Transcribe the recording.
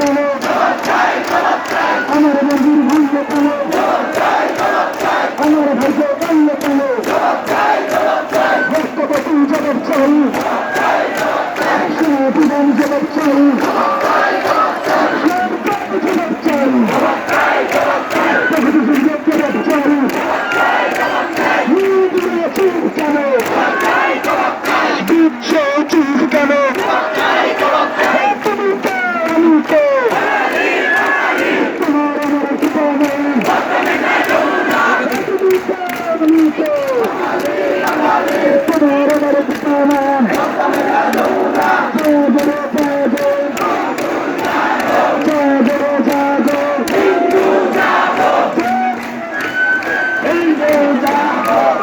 তোলো আমার মন্দির ভাঙলে তোলো আমার ভাগ্য ভাঙলে তোলো ভক্তকে তুমি জবাব চাই জীবন জবাব চাই জবাব চাই জবাব চাই চুপ কেন চুপ কেন Brasil!